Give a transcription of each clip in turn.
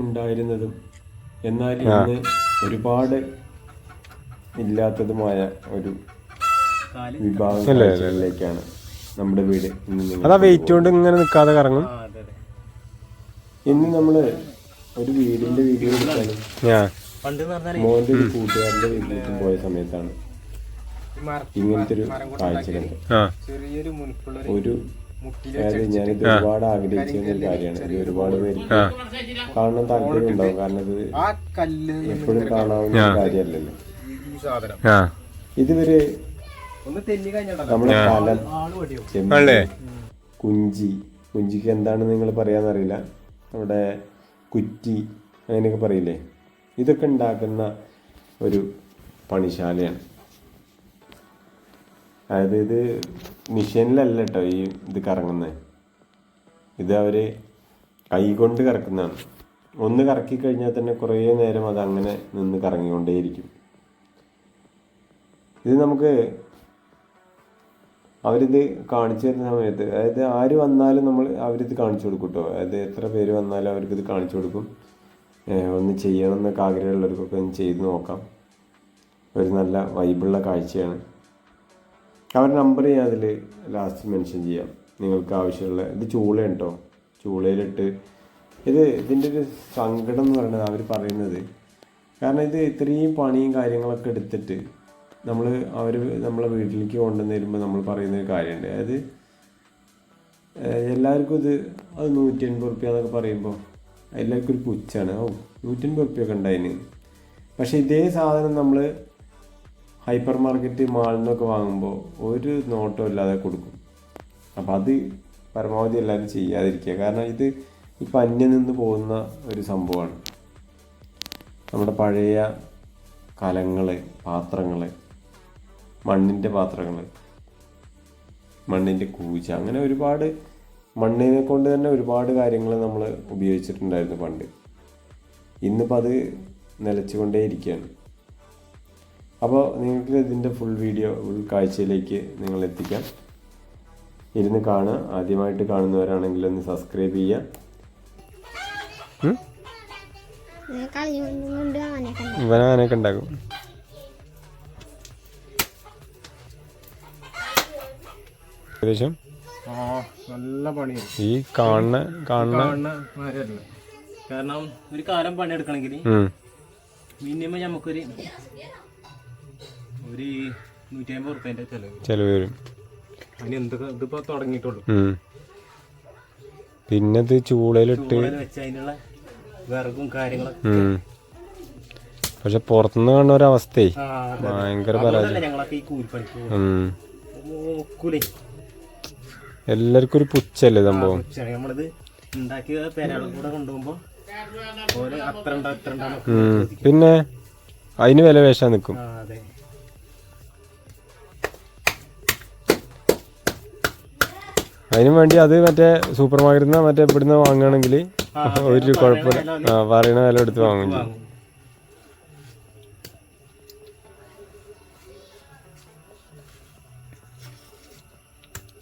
ഉണ്ടായിരുന്നതും എന്നാൽ ഇന്ന് ഒരുപാട് ഇല്ലാത്തതുമായ ഒരു കാൽ. വിഭാഗങ്ങളിലേക്കാണ് നമ്മുടെ വീട് അതാ വെയിറ്റ് കൊണ്ട് ഇങ്ങനെ നിൽക്കാതെ കറങ്ങും. ഇന്ന് നമ്മൾ ഒരു വീടിന്റെ വീഡിയോ എടുത്താലും മോന്റെ ഒരു കൂട്ടുകാരന്റെ വീട്ടിലേക്ക് പോയ സമയത്താണ് ഇങ്ങനത്തെ ഒരു കാഴ്ച ചെറിയൊരു മുനിക്കുള്ള ഒരു ഞാനിത് ഒരുപാട് ആഗ്രഹിച്ചിരുന്ന ഒരു കാര്യമാണ്. ഇത് ഒരുപാട് പേര് കാണാൻ താല്പര്യം ഉണ്ടാവും. കാരണം ഇത് ആ കല്ല് എപ്പോഴും കാണാവുന്ന കാര്യമല്ലല്ലോ. ഈ സാധനം. ആ. ഇതുവരെ ഒന്ന് തെന്നി കഴിഞ്ഞിട്ടല്ലോ നമ്മളെ അല്ലേ കുഞ്ചി കുഞ്ചിക്ക് എന്താണ് നിങ്ങൾ പറയാന്നറിയില്ല നമ്മുടെ കുറ്റി അങ്ങനെയൊക്കെ പറയില്ലേ? ഇതൊക്കെ ഉണ്ടാക്കുന്ന ഒരു പണിശാലയാണ്. അതായത് ഇത് മിഷീനിലല്ല കേട്ടോ ഈ ഇത് കറങ്ങുന്നത് ഇത് അവർ കൈ കൊണ്ട് കറക്കുന്നതാണ്. ഒന്ന് കറക്കി കഴിഞ്ഞാൽ തന്നെ കുറേ നേരം അത് അങ്ങനെ നിന്ന് കറങ്ങിക്കൊണ്ടേയിരിക്കും. ഇത് നമുക്ക് അവരിത് കാണിച്ചു തരുന്ന സമയത്ത് അതായത് ആര് വന്നാലും നമ്മൾ അവരിത് കാണിച്ചു കൊടുക്കും കേട്ടോ അതായത് എത്ര പേര് വന്നാലും അവർക്കിത് കാണിച്ചു കൊടുക്കും. ഒന്ന് ചെയ്യണം എന്നൊക്കെ ആഗ്രഹമുള്ളവർക്കൊക്കെ ഒന്ന് ചെയ്ത് നോക്കാം. ഒരു നല്ല വൈബുള്ള കാഴ്ചയാണ്. അവരുടെ നമ്പർ ഞാൻ അതിൽ ലാസ്റ്റ് മെൻഷൻ ചെയ്യാം. നിങ്ങൾക്ക് ആവശ്യമുള്ള ഇത് ചൂളയാണ് കേട്ടോ ചൂളയിലിട്ട് ഇത് ഇതിന്റെ ഒരു സങ്കടം എന്ന് പറയുന്നത് അവർ പറയുന്നത്. കാരണം ഇത് ഇത്രയും പണിയും കാര്യങ്ങളൊക്കെ എടുത്തിട്ട് നമ്മൾ അവർ നമ്മളെ വീട്ടിലേക്ക് കൊണ്ടുവന്ന് തരുമ്പോൾ നമ്മൾ പറയുന്ന ഒരു കാര്യമുണ്ട്. അതായത് എല്ലാവർക്കും ഇത് അത് നൂറ്റി അൻപത് റുപ്യ എന്നൊക്കെ പറയുമ്പോൾ എല്ലാവർക്കും ഒരു പുച്ഛാണ് ഓ നൂറ്റി അൻപത് റുപ്യ ഒക്കെ ഉണ്ടായിന്. പക്ഷേ ഇതേ സാധനം നമ്മൾ ഹൈപ്പർ മാർക്കറ്റ് മാളിൽ നിന്നൊക്കെ വാങ്ങുമ്പോൾ ഒരു നോട്ടം ഇല്ലാതെ കൊടുക്കും. അപ്പം അത് പരമാവധി എല്ലാവരും ചെയ്യാതിരിക്കുക. കാരണം ഇത് ഇപ്പം അന്യം നിന്ന് പോകുന്ന ഒരു സംഭവമാണ്. നമ്മുടെ പഴയ കലങ്ങൾ പാത്രങ്ങൾ മണ്ണിന്റെ പാത്രങ്ങൾ മണ്ണിന്റെ കൂച്ച അങ്ങനെ ഒരുപാട് മണ്ണിനെ കൊണ്ട് തന്നെ ഒരുപാട് കാര്യങ്ങൾ നമ്മൾ ഉപയോഗിച്ചിട്ടുണ്ടായിരുന്നു പണ്ട്. ഇന്നിപ്പോൾ അത് നിലച്ചുകൊണ്ടേയിരിക്കുകയാണ്. അപ്പോൾ നിങ്ങൾക്ക് ഇതിന്റെ ഫുൾ വീഡിയോ ഫുൾ കാഴ്ചയിലേക്ക് നിങ്ങൾ എത്തിക്കാം. ഇരുന്ന് കാണുക. ആദ്യമായിട്ട് കാണുന്നവരാണെങ്കിൽ ഒന്ന് സബ്സ്ക്രൈബ് ചെയ്യുക. ഇവൻ ഉണ്ടാക്കും ഏകദേശം? ആ നല്ല പണിയാണ് ഈ കാണുന്ന കാണുന്ന. കാരണം ഒരു കാലം പണിയെടുക്കണമെങ്കിൽ. മിനിമം നമുക്കൊരു നൂറ്റി അമ്പത് റുപ്യന്റെ ചെലവ് ചെലവ് വരും. അതിന് എന്തൊക്കെ തുടങ്ങിയിട്ടുള്ളൂ. പിന്നെ ഇത് ചൂളയിലിട്ട് ചൂളയിൽ വെച്ച് അതിനുള്ള വിറകും കാര്യങ്ങളൊക്കെ. പക്ഷെ പുറത്തുനിന്ന് കാണുന്ന ഒരവസ്ഥയെ അതെ. ഭയങ്കര പരാജയം. എല്ലാവർക്കും ഒരു പുച്ഛല്ലേ സംഭവം? പിന്നെ അതിന് വില വേഷാൻ നിൽക്കും അതിനു വേണ്ടി അത് മറ്റേ സൂപ്പർ മാർക്കറ്റിൽ നിന്ന് മറ്റേ ഇവിടുന്ന് വാങ്ങുകയാണെങ്കിൽ ഒരു കുഴപ്പമില്ല. ആ പറയുന്ന വില എടുത്ത് വാങ്ങും ചെയ്യും.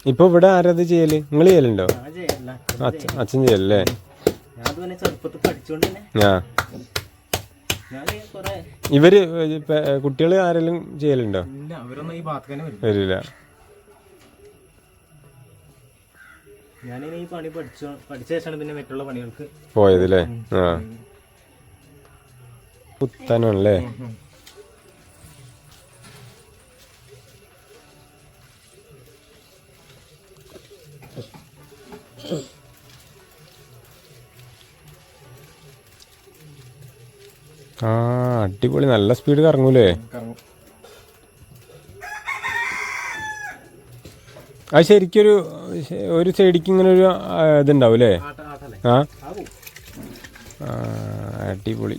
ഇപ്പൊ ഇവിടെ ആരത് ചെയ്യൽ? നിങ്ങൾ ചെയ്യലുണ്ടോ? അച്ഛൻ ചെയ്യല്ലേ ചെയ്യലല്ലേ. ആ. ഇവർ കുട്ടികൾ ആരെങ്കിലും ചെയ്യലുണ്ടോ? വരില്ല. ഞാനിനി ഈ പണി പഠിച്ചോ പഠിച്ച ശേഷമാണ് പിന്നെ മറ്റുള്ള പണികൾക്ക് പോയതല്ലേ? ആ. പുത്തനാണല്ലേ ആ അടിപൊളി. നല്ല സ്പീഡ് കറങ്ങൂലേ കറങ്ങും അത് ശരിക്കൊരു ഒരു സൈഡിക്ക് ഇങ്ങനെ ഒരു ഇതുണ്ടാവും അല്ലേ ആ, അടിപൊളി.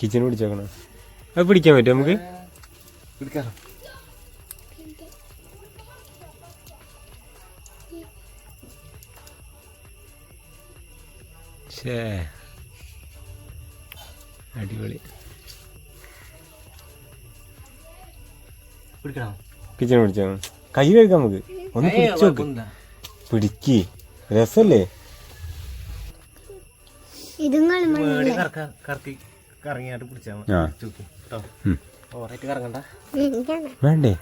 കിച്ചൺ പിടിച്ചേക്കണം? അത് പിടിക്കാൻ പറ്റും നമുക്ക്? പിടിക്കാറോ അടിപൊളി. കിച്ചൺ പിടിച്ചോ? കൈ കഴിക്കാം നമുക്ക്. ഒന്ന് പിടിച്ചു നോക്ക്. പിടിക്ക്. രസല്ലേ? ഇതുങ്ങൾ പിടിച്ചാൽ കറങ്ങണ്ട. വേണ്ടേ?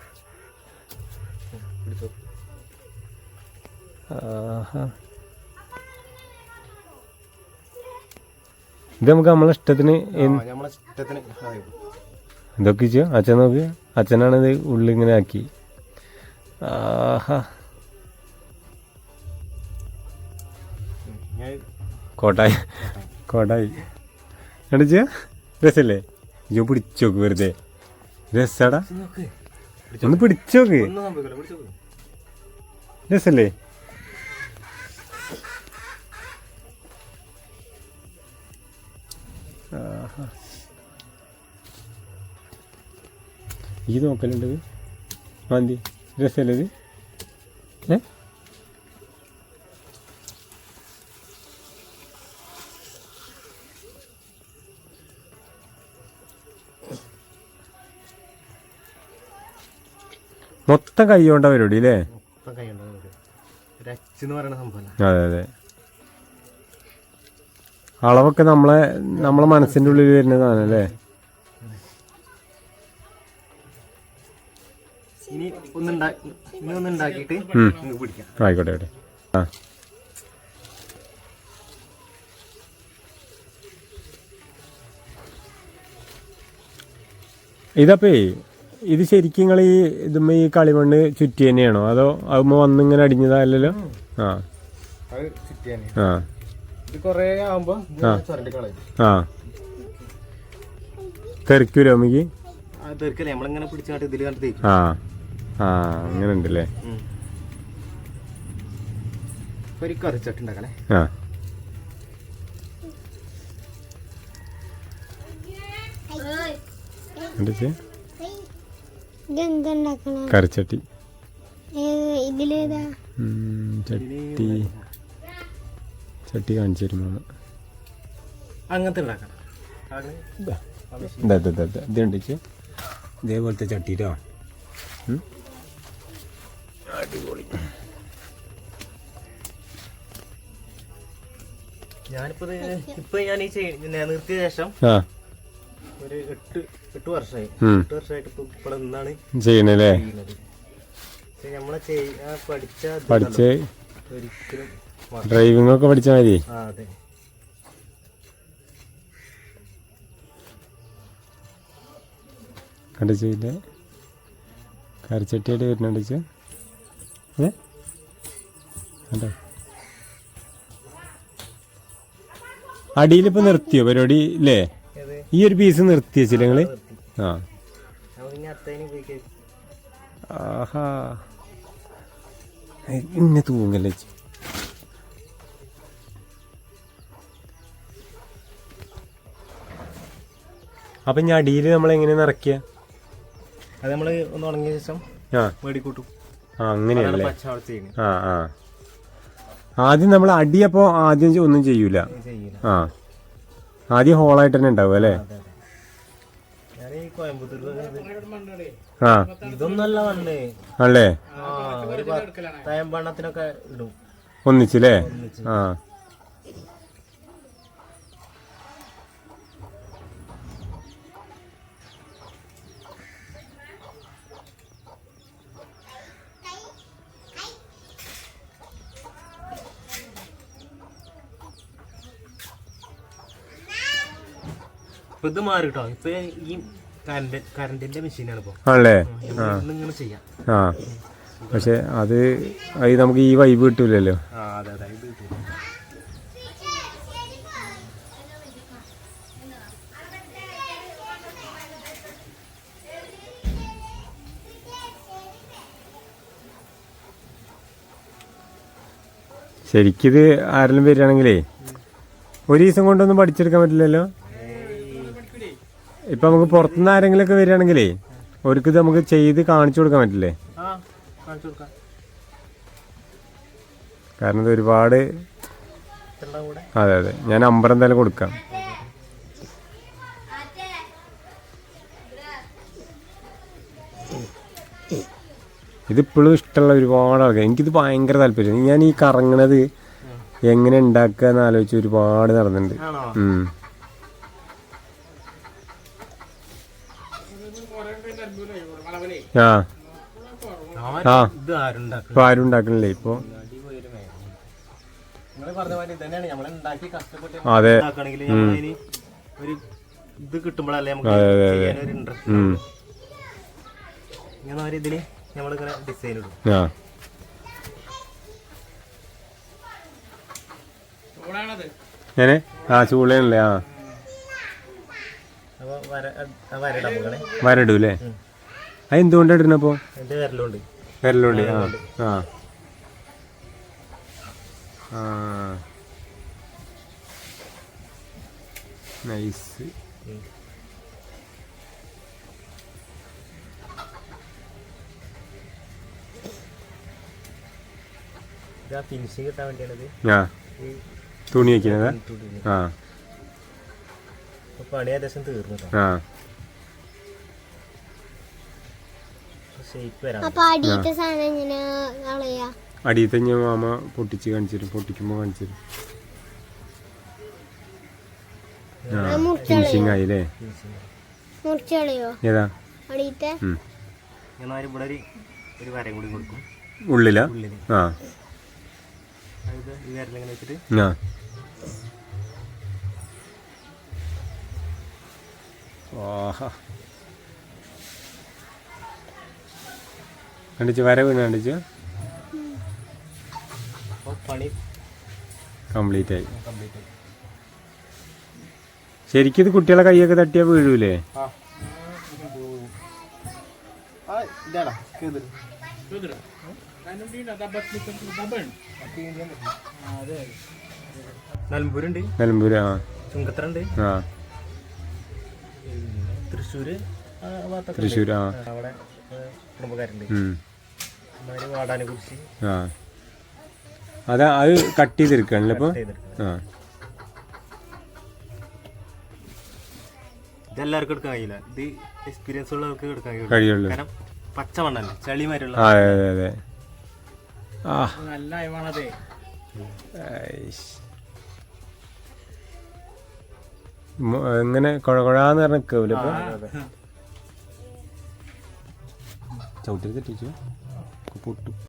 പിടിച്ചോ. ഇത് നമുക്ക് നമ്മളെ ഇഷ്ടത്തിന്. ഇതൊക്കെ ചെയ്യോ അച്ഛൻ നോക്ക്. അച്ഛനാണ് ഇത് ഉള്ളിൽ ഇങ്ങനെ ആക്കി. ആഹാ. കോട്ടായി. കോട്ടായി. അടിച്ച രസല്ലേ? ഇജോ പിടിച്ചോക്ക് വെറുതെ. രസാടാ. ഒന്ന് പിടിച്ചോക്ക്. രസല്ലേ. ഈ നോക്കലുണ്ട് മാന്തി രസല്ലേ ഏ? മൊത്തം കൈ കൊണ്ടാ പരിപാടി അല്ലേ? മൊത്തം പറയുന്ന സംഭവം അതെ അതെ. അളവൊക്കെ നമ്മളെ നമ്മളെ മനസ്സിന്റെ ഉള്ളിൽ വരുന്നതാണ് അല്ലേ? ഇനി ഒന്നുണ്ടാക്കിയിട്ട്. ആയിക്കോട്ടെ ആയിക്കോട്ടെ. ആ. ഇതപ്പേ ഇത് ശരിക്കും നിങ്ങൾ ഈ ഇതുമ്മ ഈ കളിമണ്ണ് ചുറ്റി തന്നെയാണോ? അതോ അതുമ്പോ വന്നിങ്ങനെ ഇങ്ങനെ അല്ലല്ലോ ആ. ആ. ഇത് കുറേ ആകുമ്പോ ചുരണ്ടി കളയും. ആ. തെറിക്കൂലോ അമ്മയ്ക്ക് ആ ആ. അങ്ങനെ ഉണ്ടല്ലേ ഇപ്പൊ ഒരു കറിച്ചട്ട് ഉണ്ടാക്കണേ. ആ. കറിച്ചട്ടി. ചട്ടി. ചട്ടി കാണിച്ചു അങ്ങനത്തെ ഉണ്ടാക്കണം. ഇതേപോലത്തെ ചട്ടിട്ടോ അടിപൊളി. ഞാനിപ്പോ ഇപ്പൊ ഞാൻ ഈ നിർത്തിയ ശേഷം ഒരു എട്ട് എട്ട് വർഷമായി. എട്ട് വർഷമായിട്ട് ഇപ്പൊ ഇപ്പോൾ നിന്നാണ് ചെയ്യണല്ലേ നമ്മളെ പഠിച്ച പഠിച്ച് ഒരിക്കലും ഡ്രൈവിംഗ് ഒക്കെ പഠിച്ച മതി. അതെ. കണ്ടിച്ച് ഇല്ലേ? കറിച്ചട്ടിയായിട്ട് വരുന്നുണ്ട് ചെ ഏ? കണ്ടോ? അടിയിലിപ്പോൾ നിർത്തിയോ പരിപാടി ഇല്ലേ? ഈ ഒരു പീസ് നിർത്തി. വെച്ചില്ല നിങ്ങൾ ആ ആഹാ. ഇന്നെ തൂങ്ങല്ലേ. അപ്പൊ ഞാൻ അടിയിൽ നമ്മൾ എങ്ങനെ നിറയ്ക്കുക? അത് നമ്മൾ ഒന്ന് ഉണങ്ങിയ ശേഷം മേടിക്കൂട്ടും. ആ അങ്ങനെയല്ലേ? ആ ആ. ആദ്യം നമ്മൾ അടിയപ്പോ ആദ്യം ഒന്നും ചെയ്യൂല. ആ. ആദ്യം ഹോളായിട്ട് തന്നെ ഉണ്ടാവും അല്ലേ? ആ. ഇതൊന്നല്ല ആണല്ലേ ഒന്നിച്ചില്ലേ ആ. ഇപ്പൊ ഇത് മാറി കേട്ടോ ഇപ്പൊ ഈ കറണ്ട് കറണ്ടിന്റെ മെഷീനാണ് ഇപ്പൊ. ആണല്ലേ? ഇങ്ങനെ ചെയ്യാം. ആ. പക്ഷെ അത് അത് നമുക്ക് ഈ വൈബ് കിട്ടൂലല്ലോ. ആ അതെ അതെ ഇത് കിട്ടും. ശരിക്കിത് ആരെങ്കിലും വരികയാണെങ്കിലേ ഒരു ദിവസം കൊണ്ടൊന്നും പഠിച്ചെടുക്കാൻ പറ്റില്ലല്ലോ? ഇപ്പൊ നമുക്ക് പുറത്തുനിന്ന് ആരെങ്കിലും ഒക്കെ വരികയാണെങ്കിലേ അവർക്ക് ഇത് നമുക്ക് ചെയ്ത് കാണിച്ചു കൊടുക്കാൻ പറ്റില്ലേ? കാരണം ഇത് ഒരുപാട് അതെ അതെ. ഞാൻ നമ്പർ എന്തായാലും കൊടുക്കാം. ഇതിപ്പോഴും ഇഷ്ടമുള്ള ഒരുപാട് ആൾക്കാർ എനിക്കിത് ഭയങ്കര താല്പര്യം. ഞാൻ ഈ കറങ്ങണത് എങ്ങനെ ഉണ്ടാക്കുക എന്ന് ആലോചിച്ച് ഒരുപാട് നടന്നിട്ടുണ്ട്. ആ. ആ. ഇപ്പൊ ആരും ഉണ്ടാക്കണില്ലേ ഇപ്പൊ? അതെ. ഒരു ഇത് കിട്ടുമ്പോഴല്ലേ നമുക്ക്. ഇൻട്രസ്റ്റ്. ഇങ്ങനെ നമ്മളിങ്ങനെ ഡിസൈൻ ഇടും. ആ. ഞാൻ ആ ചൂളയാണല്ലേ ആ. വരടൂല്ലേ അത് എന്തുകൊണ്ടാണ് ഇടുന്നപ്പോ എന്റെ വിരലുണ്ട്. വരലുണ്ട് ആ ആ. ആ. നൈസ്. തുണി വെക്കുന്നത്? ആ. പണി ഏകദേശം തീർന്നു ആ. അപ്പൊ അടിയത്തെ സാധനം എങ്ങനെ കളയാ. അടിയത്തെ ഞാൻ മാമ പൊട്ടിച്ച് കാണിച്ചിരും പൊട്ടിക്കുമ്പോ കാണിച്ചിരും. ആ ഫിനിഷിങ് ആയില്ലേ? ഏതാ? അടിയത്തെ ഉം. ഞാൻ മാതിരി ഇവിടെ ഒരു ഒരു വരയും കൂടി കൊടുക്കും ഉള്ളിലാ ഉള്ളിൽ ആ അതായത് ഈ വിരലിങ്ങനെ വെച്ചിട്ട് ആ ഓഹ കണ്ടിച്ചു വര വീണ് കണ്ടിച്ചു. പണി കംപ്ലീറ്റ് ആയി. ശരിക്കും ഇത് കുട്ടികളെ കൈയൊക്കെ തട്ടിയാൽ വീഴൂലേ? നിലമ്പൂരുണ്ട്. നിലമ്പൂര് ആ. ചുങ്കത്തറുണ്ട്. ആ. തൃശ്ശൂര് തൃശ്ശൂർ ആ. അവിടെ കുടുംബക്കാരുണ്ട്. ആ. അതാ അത് കട്ട് ചെയ്തെടുക്കുകയാണല്ലേ ഇപ്പൊ? ചെയ്തെടുക്കുന്നത് ആ. ഇതെല്ലാവർക്കും എടുക്കാൻ കഴിയില്ല. ഇത് എക്സ്പീരിയൻസ് ഉള്ളവർക്ക് എടുക്കാൻ കഴിയുള്ളൂ. കാരണം പച്ച മണ്ണല്ലേ അതെ അതെ അതെ. ആ. നല്ല. മൊ- എങ്ങനെ കുഴകുഴാന്ന് പറഞ്ഞ നിൽക്കാവൂല ഇപ്പൊ? ചവിട്ടി തെറ്റിച്ചു പൊട്ടും